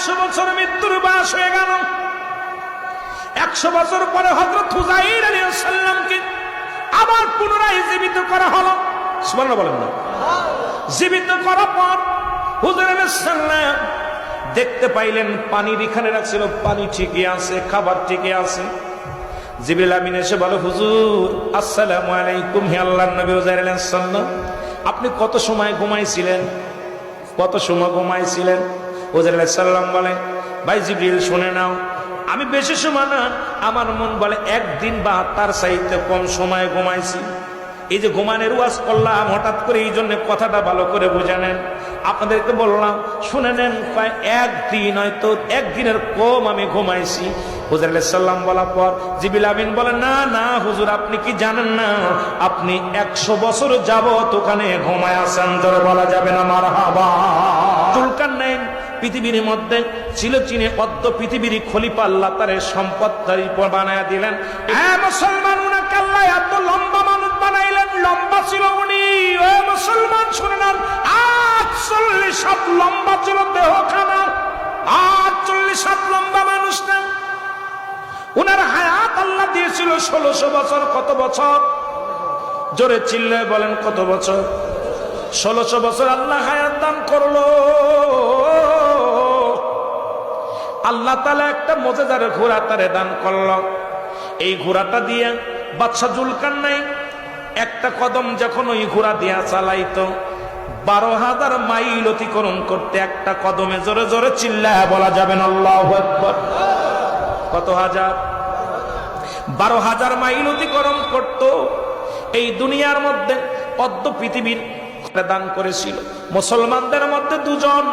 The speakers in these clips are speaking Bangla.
একশো বছর মৃত্যুর বাস হয়ে গেল। একশো বছর পরে হজরত হুজাইর আলী সাল্লামকে আবার পুনরায় জীবিত করা হলো। সুবর্ণ বলেন না। জীবিত করার পর হুজুর সালাম দেখতে পাইলেন পানির এখানে রাখছিল, পানি ঠিকই আছে, খাবার ঠিকই আছে। জিবিল আমিন এসে বলো, হুজুর, আসসালামু আলাইকুম হে আল্লাহর নবী হুজাইর আলাইহিস সালাম। আপনি কত সময় ঘুমাইছিলেন? কত সময় ঘুমাইছিলেন? হুজুর আলাইহিস সালাম বলে, ভাই জিবরিল, শুনে নাও। আমি বেশি সময় না, আমার মন বলে একদিন বা তার চাইতে কম সময় ঘুমাইছি। এই যে ঘুমানের ওয়াজ করলাম, হঠাৎ করে এই জন্য কথাটা ভালো করে বুঝে নেন আপনাদেরকে বললাম, শুনে নেন প্রায় একদিন হয়তো একদিনের কম আমি ঘুমাইছি। হুজুর আলাইহিস সাল্লাম বলার পর জিবিল আমিন বলে, না না হুজুর, আপনি কি জানেন না? আপনি একশো বছর যাবত ওখানে ঘুমায় আছেন। ধরে বলা যাবে না মার হাবা চুলকান নেন পৃথিবীর মধ্যে ছিল চিনে পদ্ম পৃথিবীর খলিফা আল্লাহ তার সম্পদ বানায় দিলেন। হ্যাঁ মুসলমান, উনাকে আল্লাহ এত লম্বা মানুষ বানাইলেন, লম্বা ছিল উনি। ও মুসলমান শুনে নেন আটচল্লিশ হাত লম্বা ছিল দেহখানা। আটচল্লিশ হাত লম্বা মানুষ না। উনার হায়াত আল্লাহ দিয়েছিল ষোলোশো বছর, কত বছর? জোরে চিল্লে বলেন, কত বছর? ষোলোশো বছর আল্লাহ হায়াত দান করল। আল্লাহ তালা একটা মজেদার ঘোড়া তারে দান করল। এই ঘোড়াটা দিয়ে বাদশা জুলকান নাই একটা কদম যখন ওই ঘোড়া দিয়া চালাইতো, বারো হাজার মাইল অতিক্রম করতে একটা কদমে জোরে জোরে চিল্লায় বলা যাবে কত হাজার? বারো হাজার মাইল অতিক্রম করত, এই দুনিয়ার মধ্যে পদ্ম পৃথিবীর দান করেছিল। মুসলমানদের মধ্যে দুজন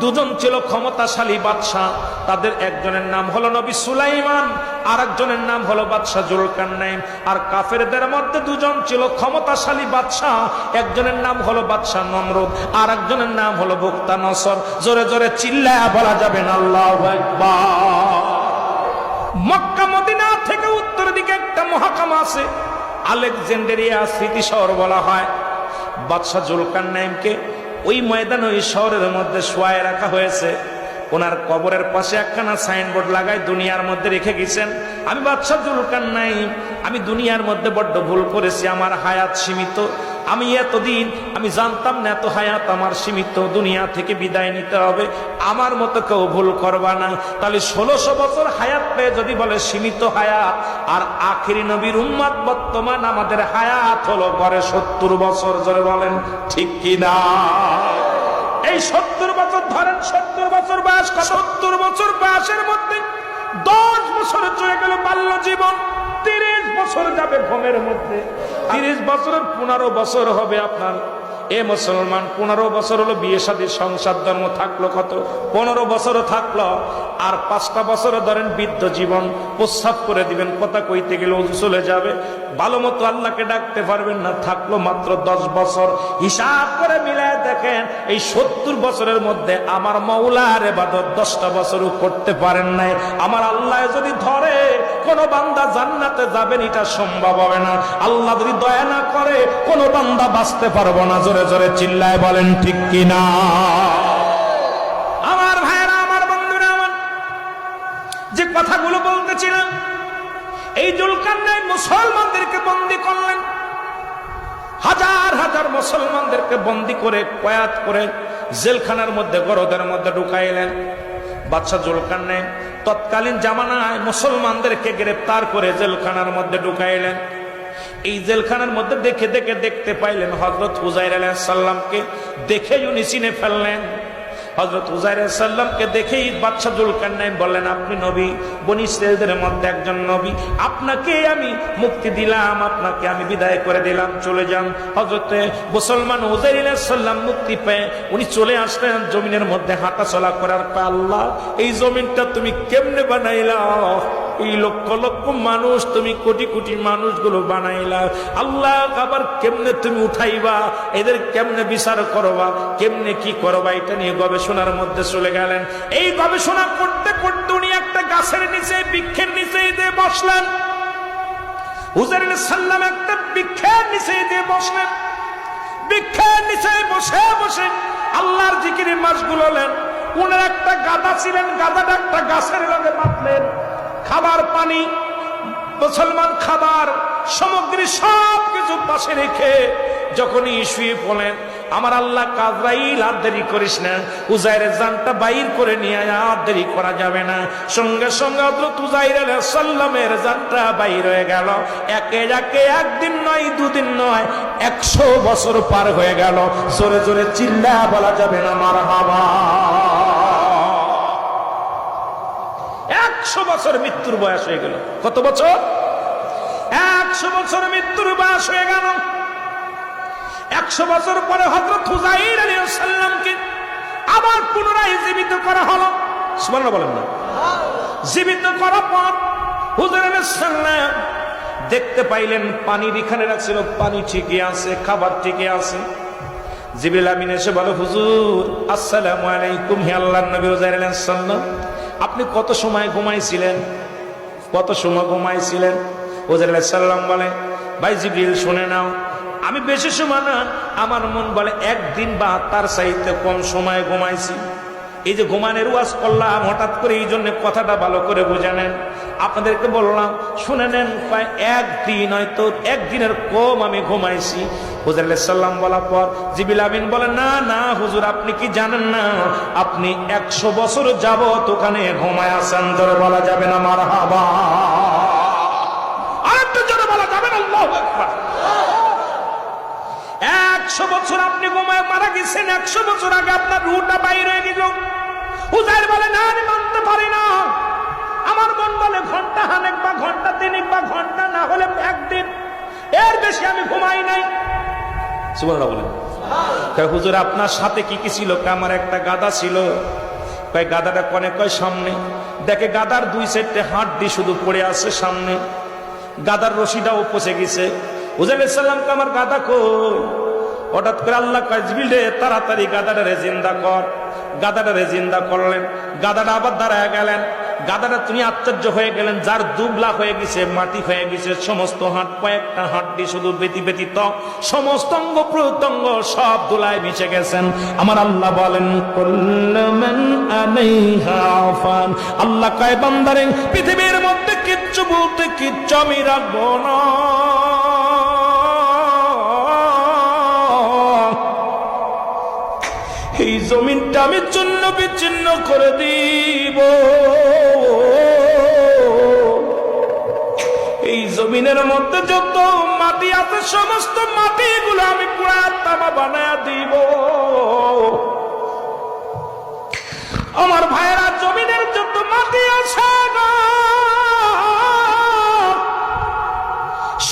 দুজন ছিল ক্ষমতাশালী বাদশাহ, তাদের একজনের নাম হলো নবী সুলাইমান আর একজনের নাম হলো বাদশাহ জুলকান্নাইম আর কাফেরদের মধ্যে দুজন ছিল ক্ষমতাশালী বাদশাহ, একজনের নাম হলো বাদশাহ নমরুদ আর একজনের নাম হলো বুক্তা নসর। জোরে জোরে চিল্লায়া বলা যাবে না, আল্লাহ মক্কা মদিনা থেকে উত্তর দিকে একটা মহাকাম আছে, আলেকজান্ডারিয়া স্মৃতি শহর বলা হয়। বাদশাহ জুলকান নাইমকে ওই ময়দান ওই শহরের মধ্যে শোয়ায় রাখা হয়েছে। ওনার কবরের পাশে একখানা সাইনবোর্ড লাগাই দুনিয়ার মধ্যে রেখে গেছেন। আমি বাচ্চা জুলকান নাই আমি দুনিয়ার মধ্যে বড্ড ভুল করেছি, আমার হায়াত সীমিত। আমি এতদিন, আমি জানতাম না এত হায়াত আমার সীমিত দুনিয়া থেকে বিদায় নিতে হবে। আমার মতো কেউ ভুল করবা না। তাহলে ষোলোশো বছর হায়াত পেয়ে যদি বলে সীমিত হায়াত, আর আখিরি নবীর উম্মাদ বর্তমান আমাদের হায়াত হলো পরে সত্তর বছর ধরে বলেন, ঠিক কি না এই সত্তর বছর, ধরেন সত্তর বছর বয়স, সত্তর বছর বয়সের মধ্যে দশ বছর চলে গেল বাল্য জীবন। বছর যাবে ঘুমের মধ্যে। তিরিশ বছরের, পনেরো বছর হবে আপনার। এ মুসলমান, পনেরো বছর হলো বিয়ে সাদী সংসার, ধর্ম থাকল কত? পনেরো বছরও থাকল। আর পাঁচটা বছর ধরেন বৃদ্ধ জীবন, প্রস্রাব করে দিবেন। কথা কইতে গেলে ওজু চলে যাবে। ভালো মতো আল্লাহকে ডাকতে পারবেন না, থাকল মাত্র দশ বছর। হিসাব করে মিলায় দেখেন, এই সত্তর বছরের মধ্যে আমার মৌলার এবাদত দশটা বছরও করতে পারেন নাই। আমার আল্লাহ যদি ধরে কোন বান্দা জান্নাতে যাবেন এটা সম্ভব হবে না। আল্লাহ যদি দয়া না করে, কোন বান্দা বাঁচতে পারব না। জোরে জোরে চিল্লায় বলেন, ঠিক কিনা আমার ভাইরা আমার বন্ধুরা, আমার যে কথাগুলো বলতেছিলাম, এই জুলকান্নাই মুসলমানদেরকে বন্দি করলেন। হাজার হাজার মুসলমানদেরকে বন্দি করে কয়াত করে জেলখানার মধ্যে, গরদের মধ্যে ঢুকাইলেন। বাদশাহ নেয় তৎকালীন জামানায় মুসলমানদেরকে গ্রেপ্তার করে জেলখানার মধ্যে ঢুকাইলেন। এই জেলখানার মধ্যে দেখে দেখে দেখতে পাইলেন হজরত হুজাইর আলাইসাল্লামকে দেখে উনি চিনে ফেললেন। হজরত উজাইসাল্লামকে দেখেই বাদশাহ জুলকান্নাইম বললেন, আপনি নবী, বনি ইসরায়েলদের মধ্যে একজন নবী। আপনাকে আমি মুক্তি দিলাম, আপনাকে আমি বিদায় করে দিলাম, চলে যান। হজরতে মুসলমান উজাইসাল্লাম সাল্লাম মুক্তি পেয়ে উনি চলে আসলেন জমিনের মধ্যে হাঁটা চলা করার পর আল্লাহ এই জমিনটা তুমি কেমনে বানাইলা? এই লক্ষ লক্ষ মানুষ তুমি কোটি কোটি মানুষগুলো বানাইলা। আল্লাহ আবার কেমনে তুমি উঠাইবা? এদের কেমনে বিচার করবা? কেমনে কি করবা? এটা নিয়ে গবেষণার মধ্যে চলে গেলেন। এই গবেষণা করতে করতে উনি একটা গাছের নিচে, বৃক্ষের নিচে দিয়ে বসলেন। হুজার সাল্লাম একটা বৃক্ষের নিচে দিয়ে বসলেন। বৃক্ষের নিচে বসে বসে আল্লাহর জিকিরের মাসগুলো নেন উনার একটা গাদা ছিলেন গাদাটা একটা গাছের লগে বাঁধলেন। খাবার, পানি, মুসলমান খাবার, সামগ্রী সব কিছু পাশে রেখে যখনই শুয়ে পড়লেন, আমার আল্লাহ কাজরাইল, আর দেরি করিস না। উজাইরের জানটা বাইর করে নিয়ে আর দেরি করা যাবে না। সঙ্গে সঙ্গে হজরত উজাইর সাল্লামের জানটা বাইর হয়ে গেল। একে একে একদিন নয়, দুদিন নয়, একশো বছর পার হয়ে গেল। জোরে জোরে চিল্লা বলা যাবে না মার একশো বছর মৃত্যুর বয়স হয়ে গেল। কত বছর? একশো বছর মৃত্যুর বয়স হয়ে গেল। একশো বছর পরে হজরত হুজাইর আলী আবার পুনরায় জীবিত করা হলো। বলেন না। জীবিত করার পর হুজুর দেখতে পাইলেন, পানির এখানে রাখছিল, পানি ঠিকই আছে, খাবার ঠিকই আছে। জিবিল আমিন এসে বলো, হুজুর, আসসালামু আলাইকুম, হে আল্লাহ নবী হুজাইর আলাইহিস আপনি কত সময় ঘুমাইছিলেন? কত সময় ঘুমাইছিলেন? আলাইহিস সালাম বলে, ভাই জিবরিল, শুনে নাও। আমি বেশি সময় না, আমার মন বলে একদিন বা তার সাহিত্যে কম সময় ঘুমাইছি। এই যে ঘুমানের ওয়াজ করলাম হঠাৎ করে এই জন্য কথাটা ভালো করে বোঝা নেন আপনাদেরকে বললাম, শুনে নেন, প্রায় একদিন হয়তো একদিনের কম আমি ঘুমাইছি। হুজুর সাল্লাম বলার পর জিবিল আমিন বলে, না না, হুজুর, আপনি কি জানেন না? আপনি একশো বছর যাবত ওখানে ঘুমায় আছেন। ধরে বলা যাবে না মার হাবা বলা যাবে একশো বছর আপনি ঘুমায় মারা গেছেন, একশো বছর আগে আপনার রুটা বাইর গেল। বলে, না, আমি মানতে পারি না। আমার মন বলে ঘণ্টা হানেক বা ঘণ্টা তিনেক বা ঘণ্টা না হলে একদিন। এর বেশি আমি ঘুমাই নাই। হুজুর, আপনার সাথে কি কি ছিল? আমার একটা গাদা ছিল। কয়, গাদাটা কনে, কয়, সামনে। দেখে গাদার দুই সাইডে হাড্ডি শুধু পড়ে আছে সামনে। গাদার রশিটাও পচে গেছে। হুজুর সাল্লামকে আমার গাদা কই? হঠাৎ করে আল্লাহ কাজবিল তাড়াতাড়ি গাদাটা জিন্দা কর। গাদাটা জিন্দা করলেন। গাদাটা আবার দাঁড়ায় গেলেন। গাদাটা তুমি আশ্চর্য হয়ে গেলেন, যার দুবলা হয়ে গেছে, মাটি হয়ে গেছে, সমস্ত হাট কয়েকটা হাড্ডি শুধু বেতি ব্যতীত, সমস্ত অঙ্গ, প্রত্যঙ্গ সব দুলায় মিশে গেছেন। আমার আল্লাহ বলেন আল্লাহ কয় বান্দারেন পৃথিবীর মধ্যে কিচ্ছু বলতে কিচ্ছু আমি রাখব না। এই জমিনটা আমি চূন্য বিচ্ছিন্ন করে দিব। এই জমিনের মধ্যে যত মাটি আছে, সমস্ত মাটিগুলো আমি পুরা তামা বানায়া দিব। আমার ভাইয়েরা, জমিনের যত মাটি আছে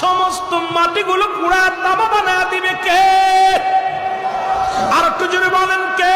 সমস্ত মাটিগুলো পুরা তামা বানায়া দিবে কে? একটু জোরে বলেন কে